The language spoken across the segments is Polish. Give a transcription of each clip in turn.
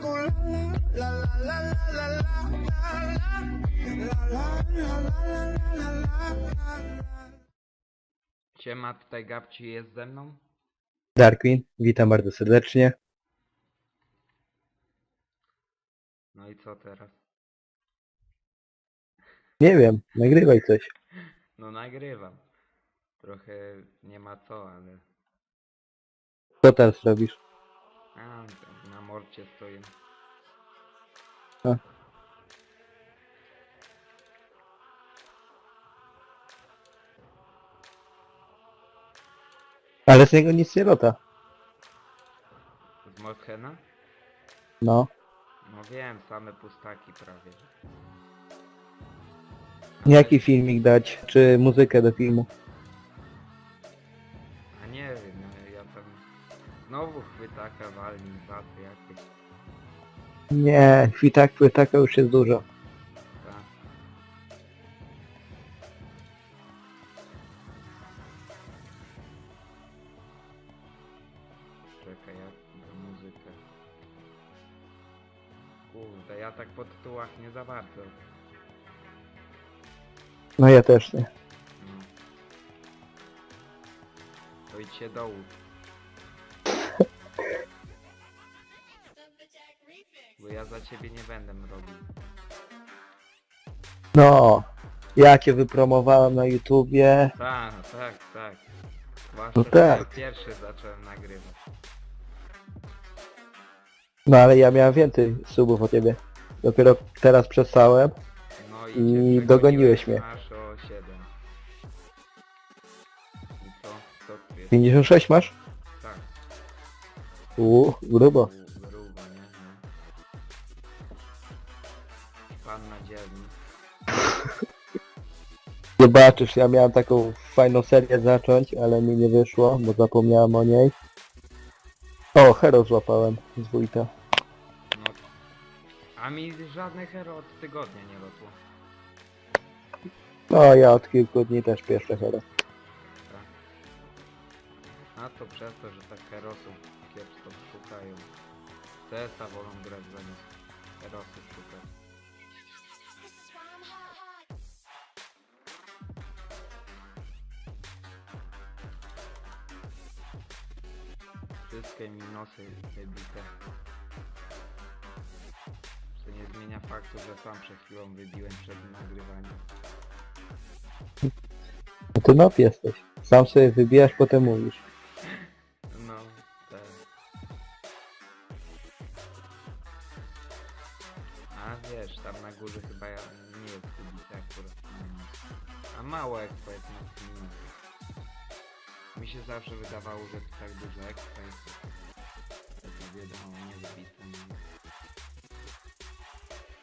con la Siema, tutaj Gabci jest ze mną. Darkwin, witam bardzo serdecznie. No i co teraz? Nie wiem, nagrywaj coś. No nagrywam. Trochę nie ma co, ale... Co teraz robisz? A, morcie stoję. A. Ale z niego nic nie lata. Z Moskena? No. No wiem, same pustaki prawie. Jaki filmik dać? Czy muzykę do filmu? Znowu chwytaka walni, zaty jakieś. Nie, chwitak, chwytaka już jest dużo. Tak. Czekaj, jak muzykę. Kurde, ja tak po tytułach nie za bardzo. No ja też nie. No. To idź się dołu. Za ciebie nie będę robił. No, ja cię wypromowałem na YouTubie. Tak, tak, tak. Zwłaszcza, No że tak. pierwszy zacząłem nagrywać. No ale ja miałem więcej subów od ciebie. Dopiero teraz przestałem. No i, I przegoniłem, dogoniłeś mnie. Masz o 7. I tu jest? 56 masz? Tak. Uuu, Grubo, Zobaczysz, ja miałem taką fajną serię zacząć, ale mi nie wyszło, bo zapomniałem o niej. O, hero złapałem z wójta. No. A mi żadne hero od tygodnia nie lotło. No, ja od kilku dni też pierwsze hero. A to przez to, że tak herosów kiepsko szukają. CS-a wolą grać zamiast herosów Wszystkie minusy wybite. Co nie zmienia faktu, że sam przed chwilą wybiłem przed nagrywaniem. No ty nop jesteś. Sam sobie wybijasz, potem mówisz.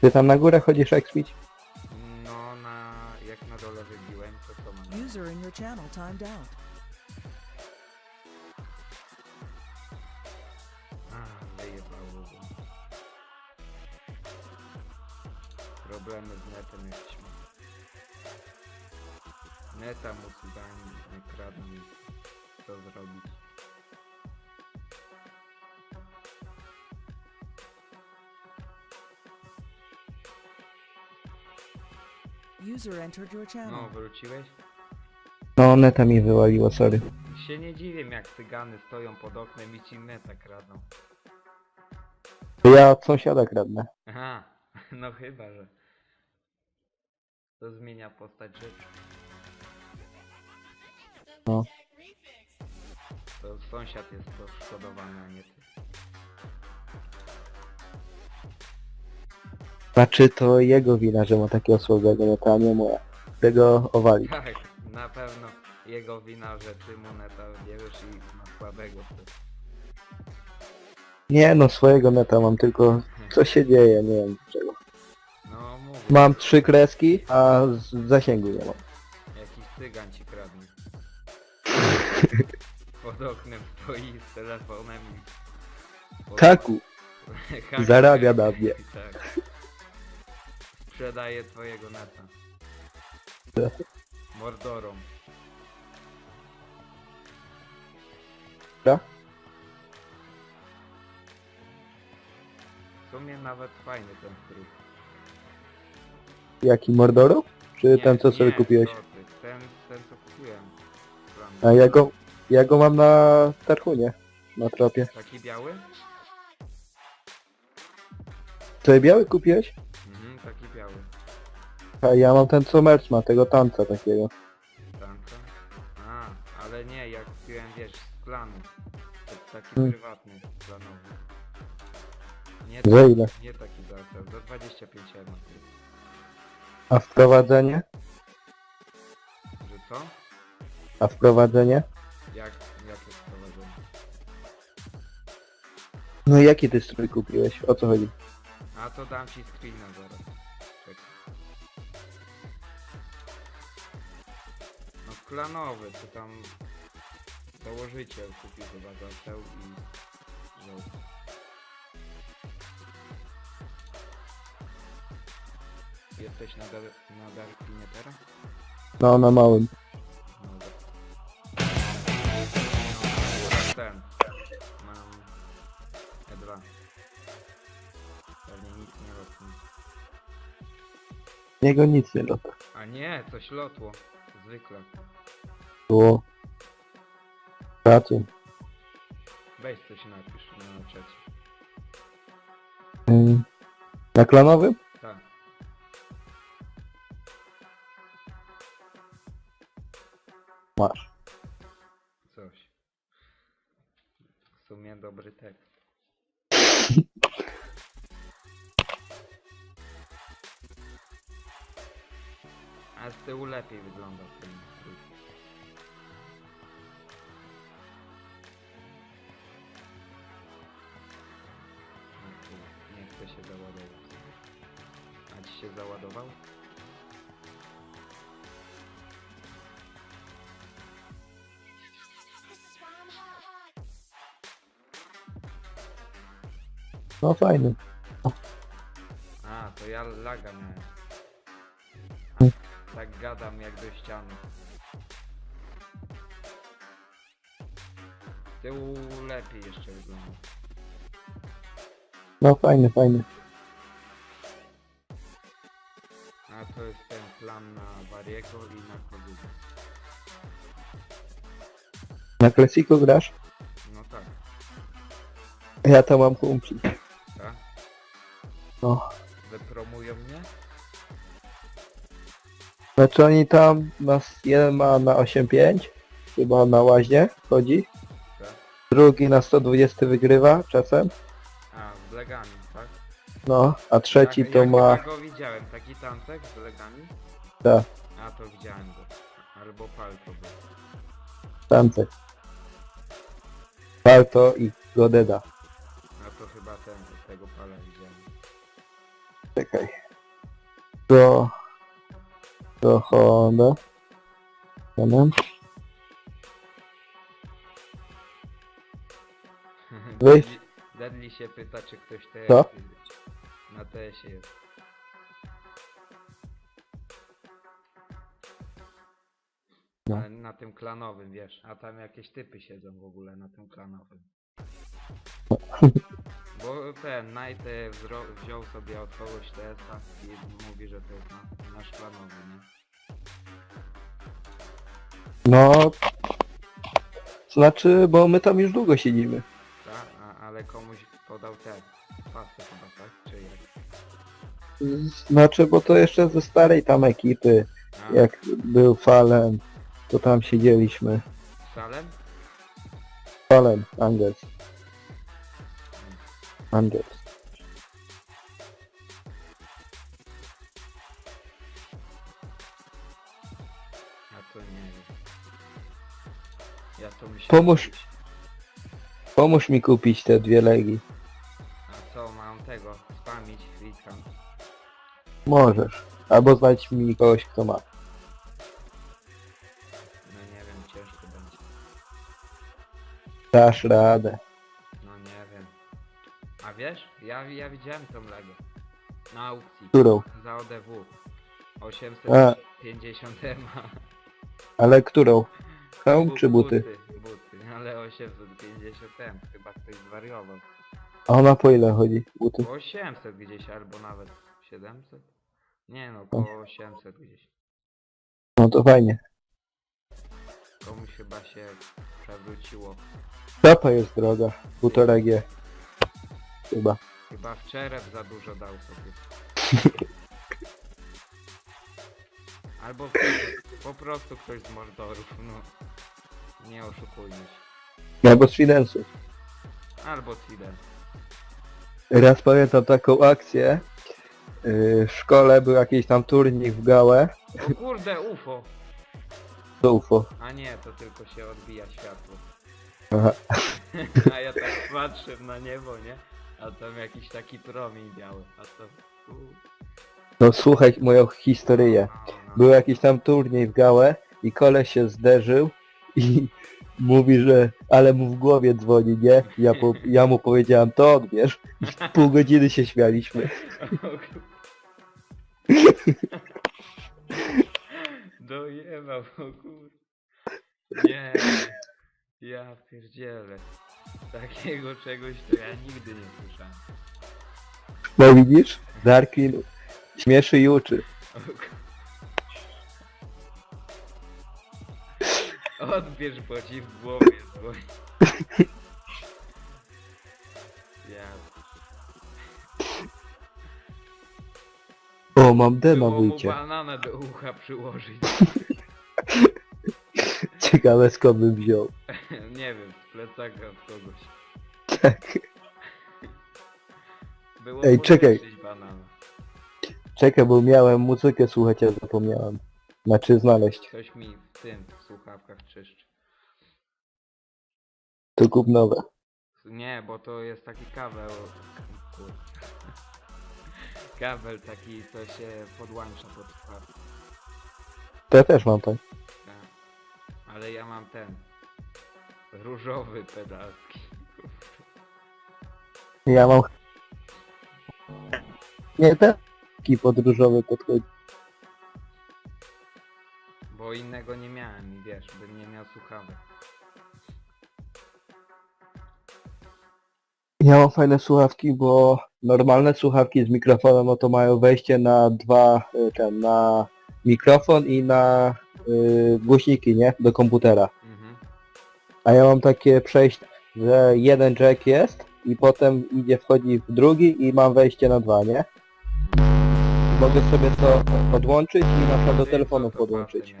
Ty tam na górę chodzisz expić? No, na, jak na dole wybiłem, to co mam? User in your channel timed out. User entered your No, channel. wróciłeś? No, neta mi wywaliło, sorry. Się nie dziwię jak cygany stoją pod oknem i ci neta kradną. To ja od sąsiada kradnę. Aha, no chyba, że to zmienia postać rzeczy. No. To sąsiad jest poszkodowany, a nie ty. Znaczy to jego wina, że ma takiego słabego neta, a nie moja. Tego owali. Tak, na pewno jego wina, że ty mu neta bierzesz i ma słabego. To... Nie no, swojego neta mam, tylko co się dzieje, nie wiem dlaczego. No mówię, Mam trzy kreski, a z zasięgu nie mam. jakiś cygan ci kradnie. Pod oknem stoi z telefonem i... Kaku, zarabia na mnie. Tak. Sprzedaje twojego neta. Mordorom. Dobra? W sumie nawet fajny ten strój. Jaki Mordoru? Czy Nie, ten co sobie nie, kupiłeś? co ty, Ten, ten co kupiłem. A ja go, ja go mam na Tarhunie. Na tropie. Taki biały? Ty biały kupiłeś? Taki. A ja mam ten co merch ma, tego tanca takiego. Tanka? A, ale nie, jak kupiłem, wiesz, z klanu. To taki Hmm. prywatny, klanowy. Nie, Za ile? nie taki za, za 25 euro. A wprowadzenie? Że co? A wprowadzenie? Jak, jakie sprowadzenie? No jaki ty strój kupiłeś? O co chodzi? A to dam ci screena zaraz. Klanowy, to tam założyciel kupił chyba zaczął i wziął. Jesteś na, dar na Darklinie teraz? No na małym. No dobra. No, ten. Mam E2. Pewnie nic nie lotnie. Niego nic nie lata. A nie, coś lotło. Zwykle. Było. Pracuj. Weź coś napisz na czacie. Ym, Na klanowym? Tak. Masz. Coś. W sumie dobry tekst. A z tyłu lepiej wygląda ten strój. No No fajny. A, to ja laga miałem. Tak gadam jak do ściany. Z tyłu lepiej jeszcze wygląda. No fajny, fajny. A to jest ten plan na Bariego i na Kozuga. Na Classico grasz? No tak, Ja to mam kumpli. No. Wypromują mnie? Znaczy oni tam, nas jeden ma na 8.5, chyba na łaźnie chodzi. Tak. Drugi na 120 wygrywa czasem. A, z legami, tak? No, a trzeci tak, to ja ma... chyba go widziałem, taki tancek z legami? Tak, A, to widziałem go. Albo palto był. tamte. Palto i Godeda. Czekaj. Do... Do Honda. Jeden. Weź. Deadly się pyta, czy ktoś TS Co? na TS-ie jest. No. Ale na tym klanowym, wiesz, a tam jakieś typy siedzą w ogóle na tym klanowym. Bo ten Night e, wziął sobie od kogoś TS-a i mówi, że to jest na, nasz klanowy, nie? No... Znaczy, bo my tam już długo siedzimy. Tak? A, ale komuś podał te pasy chyba, tak? Czy jak? Znaczy, bo to jeszcze ze starej tam ekipy. A, Jak był Fallen, to tam siedzieliśmy. Salem? Fallen, Angels. Angels. A to nie wiem. Ja to myślę. Pomóż. Pomóż mi kupić te dwie legi. A co, mam tego, spamić witam. Możesz. Albo znajdź mi kogoś, kto ma. No nie wiem, ciężko będzie. Dasz radę. Wiesz, ja, ja widziałem tą legę. Na aukcji. Którą? Za ODW. A. 850 EMA. Ale którą? Hełm Bu- czy buty? Buty, buty, ale 850 M. Chyba ktoś zwariował. A ona po ile chodzi? Buty? Po 800 gdzieś, albo nawet 700? Nie no, po 800 gdzieś. No to fajnie. Komuś chyba się przewróciło. Tapa jest droga. Półtora G. Chyba. Chyba w czerep za dużo dał sobie. Albo ktoś, po prostu ktoś z Mordorów, no. Nie oszukujmy się. Albo z Fidensu. Albo Tiden. Raz pamiętam taką akcję. Yy, w szkole był jakiś tam turniej w gałę. O kurde, UFO! To UFO. A nie, to tylko się odbija światło. Aha. A ja tak patrzę na niebo, nie? A tam jakiś taki promień biały. A to... u, No słuchaj moją historię. no, no. Był jakiś tam turniej w gałę i koleś się zderzył i mówi, że ale mu w głowie dzwoni, nie? Ja, po, ja mu powiedziałem to odbierz. I pół godziny się śmialiśmy. Dojebał, o kur... Nie, ja pierdzielę. Takiego czegoś to ja nigdy nie słyszałem. No widzisz? Darkin śmieszy i uczy. Odbierz, bo ci w głowie dzwoni. Ja... O, mam D na Było mu wyjcie. banana do ucha przyłożyć. Ciekawe skąd bym wziął. Nie wiem, z plecaka od kogoś. Tak. Było Ej, czekaj. banana. Czekaj, bo miałem muzykę słuchać, a zapomniałem. Znaczy znaleźć. Coś mi w tym, w słuchawkach czyszczy. To kup nowe. Nie, bo to jest taki kabel. Kur... Kabel taki, co się podłącza pod słuchawkę. To ja też mam tak. Tak. Ale ja mam ten. Różowy pedalski. Ja mam... Nie, ten taki podróżowy podchodzi. Bo innego nie miałem i wiesz, bym nie miał słuchawek. Ja mam fajne słuchawki, bo normalne słuchawki z mikrofonem no to mają wejście na dwa, y, ten, na mikrofon i na y, głośniki, nie? Do komputera. A ja mam takie przejście, że jeden jack jest i potem idzie, wchodzi w drugi i mam wejście na dwa, nie? Mogę sobie to podłączyć i na przykład do telefonu podłączyć.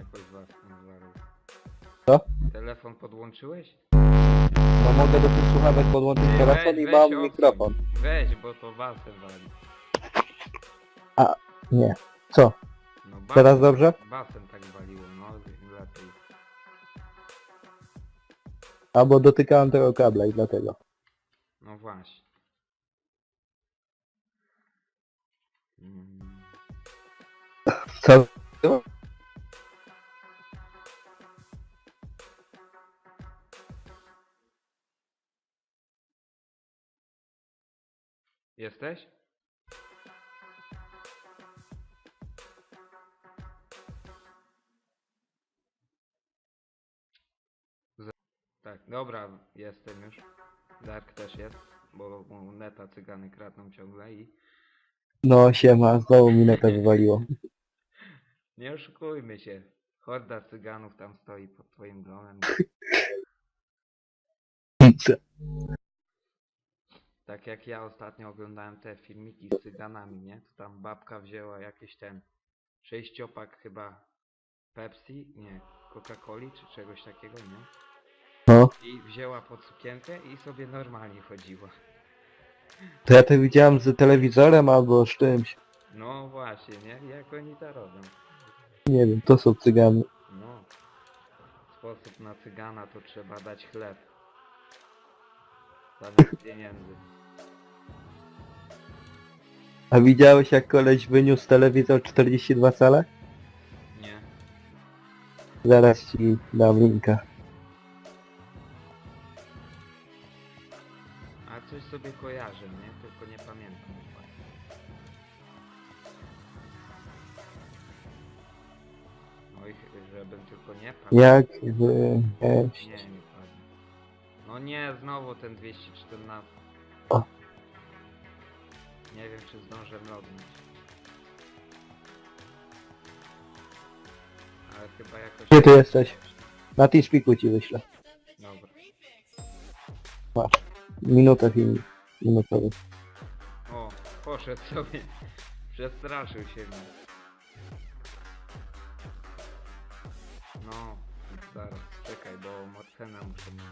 Co? Telefon podłączyłeś? No mogę do tych słuchawek podłączyć Ty, telefon weź- i weź mam odsuń. mikrofon. Weź, bo to basen wali. Nie. Co? No Teraz dobrze? Tak waliło, Albo dotykałem tego kabla i dlatego. No właśnie. Mm. Co? Jesteś? Tak, dobra, jestem już. Dark też jest, bo mu neta cygany kradną ciągle i No siema, znowu mi netę wywaliło. nie oszukujmy się. Horda cyganów tam stoi pod twoim domem. Tak jak ja ostatnio oglądałem te filmiki z cyganami, nie? To tam babka wzięła jakiś ten sześciopak chyba Pepsi, nie, Coca-Coli czy czegoś takiego, nie? No, I wzięła pod sukienkę i sobie normalnie chodziła. to ja to widziałem z telewizorem albo z czymś. No właśnie, nie? Jak oni to robią? Nie wiem, to są cygany. No. Sposób na cygana to trzeba dać chleb. Zamiast pieniędzy. A widziałeś jak koleś wyniósł telewizor 42 cale? Nie. Zaraz ci dam linka. Sobie kojarzę, nie? Tylko nie pamiętam dokładnie. Oj, żebym tylko nie pamiętał. Jak wynieść... Nie, nie pamiętam. No nie, znowu ten 214. Nie wiem czy zdążę mlodnić. Ale chyba jakoś... Gdzie ty jesteś? Na Teamspeaku ci wyślę. Dobra. Masz. Minutę film. Minutowy. O, poszedł sobie. Przestraszył się mnie. No, zaraz, czekaj, bo Morfena muszę mieć.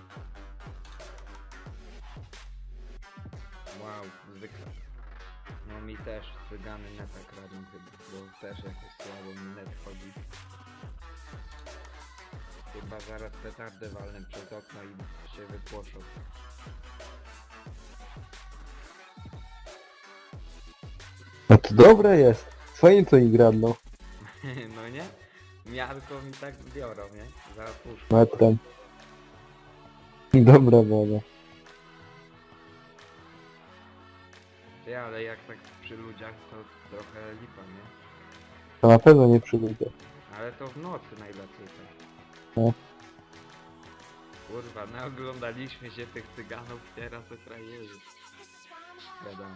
Wow, zwykle. No mi też cygany neta kradną chyba, bo też jakoś słabo mi net chodzi. Chyba zaraz petardę walnę przez okno i się wypłoszą. Dobre jest. Fajnie to i gradną. no nie? Miarko mi tak biorą, nie? Za puszkę. Metrem. Dobra woda. Ty, ale jak tak przy ludziach, to trochę lipa, nie? To na pewno nie przyjdzie. Ale to w nocy najlepiej tak. No. Kurwa, naoglądaliśmy się tych cyganów, teraz to frajerzy. Wiadomo.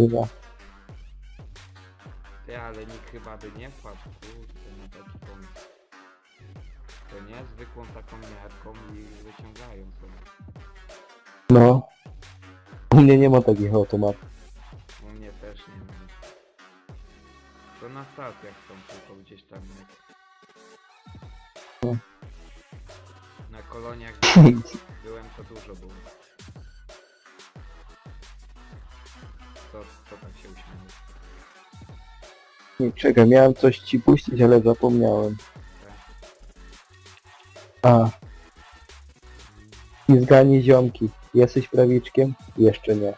Chyba. Ty, ale nikt chyba by nie wpadł, kurde, na taki pomysł. To nie? Zwykłą taką miarką i wyciągają sobie. No. U mnie nie ma takich automatów. U mnie też nie ma. To na stacjach są tylko gdzieś tam. Jak... No. Na koloniach byłem to dużo było. Co, tak się uśmiał? Nie, czekaj, miałem coś ci puścić, ale zapomniałem. A. Pizganie ziomki. Jesteś prawiczkiem? Jeszcze nie.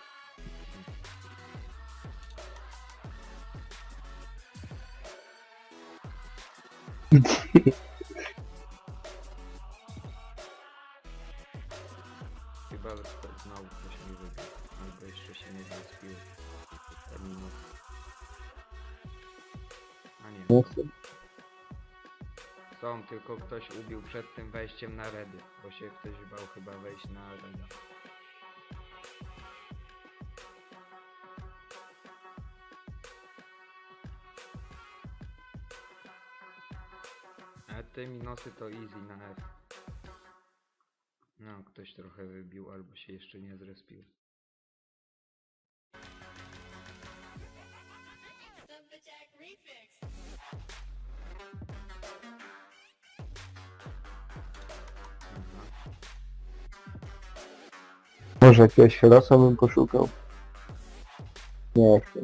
Chyba to znowu coś mi wybił. Albo jeszcze się nie zrespiły. Te minuty. A nie. No, Są, tylko ktoś ubił przed tym wejściem na redy, bo się ktoś bał chyba wejść na reda. A te minusy to easy na F. No, ktoś trochę wybił albo się jeszcze nie zrespił. Może jakiegoś losa bym poszukał. Nie chcę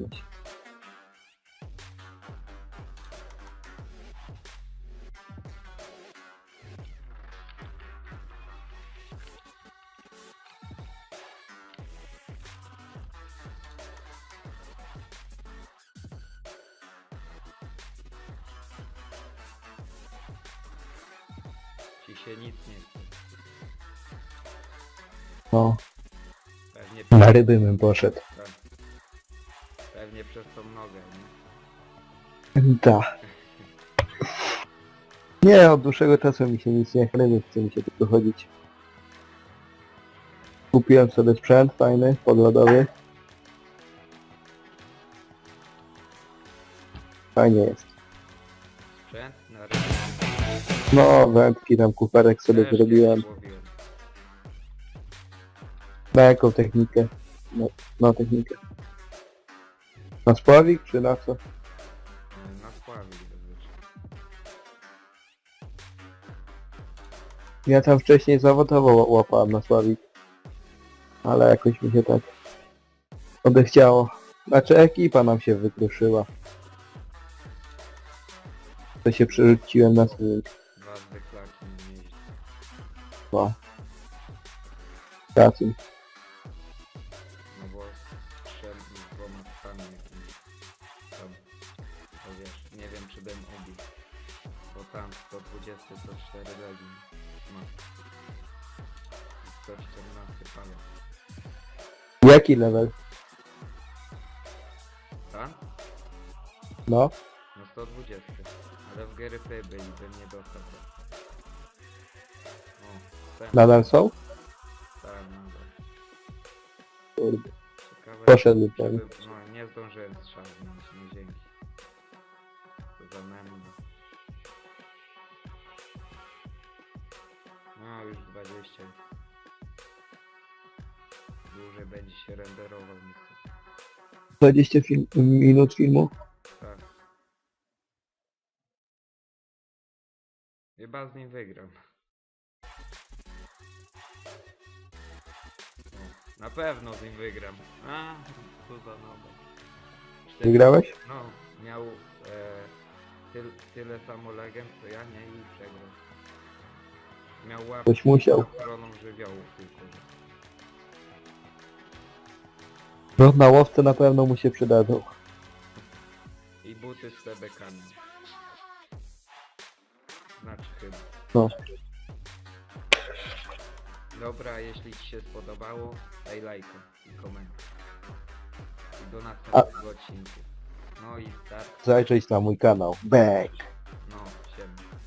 Pewnie na ryby bym poszedł. Tak. Pewnie przez tą nogę, nie? Da. Nie, od dłuższego czasu mi się nic nie chce, nie chce mi się tylko chodzić. Kupiłem sobie sprzęt fajny, podlodowy. Fajnie jest. Sprzęt na ryby. No, wędki tam kuferek sobie Też zrobiłem. Na jaką technikę? No, na technikę. Na spławik czy na co? Na spławik zazwyczaj. Ja tam wcześniej zawodowo ła- łapałem na sławik. Ale jakoś mi się tak odechciało. Znaczy ekipa nam się wykruszyła. To się przerzuciłem na swój Dwa na jeździ. dwa. Pracy. 120 to 4 godzin. No. 114 pala. Jaki level? Tak? No. No 120. Ale w GRP byli, bym nie dostał. O, ten, Nadal są? tak, no, Kurde. ciekawe Poszedł ten. Żeby- No, nie zdążyłem strzałać, no dzięki. To za menda. No, już 20 jest. Dłużej będzie się renderował niestety. 20 film, minut filmu. Tak. Chyba z nim wygram. O, na pewno z nim wygram. A, co za nowe. Wygrałeś? No, miał e, tyl, tyle samo legend co ja, nie? I przegrał. Miał łapkę Ktoś musiał. z ochroną żywiołów tylko. że- No na łowce na pewno mu się przydadzą. I buty z tebekami. Znaczy chyba. No. Dobra, jeśli Ci się spodobało, daj lajka i komentarz. I do następnego odcinku. No i start. Zajrzyj na mój kanał. Bang!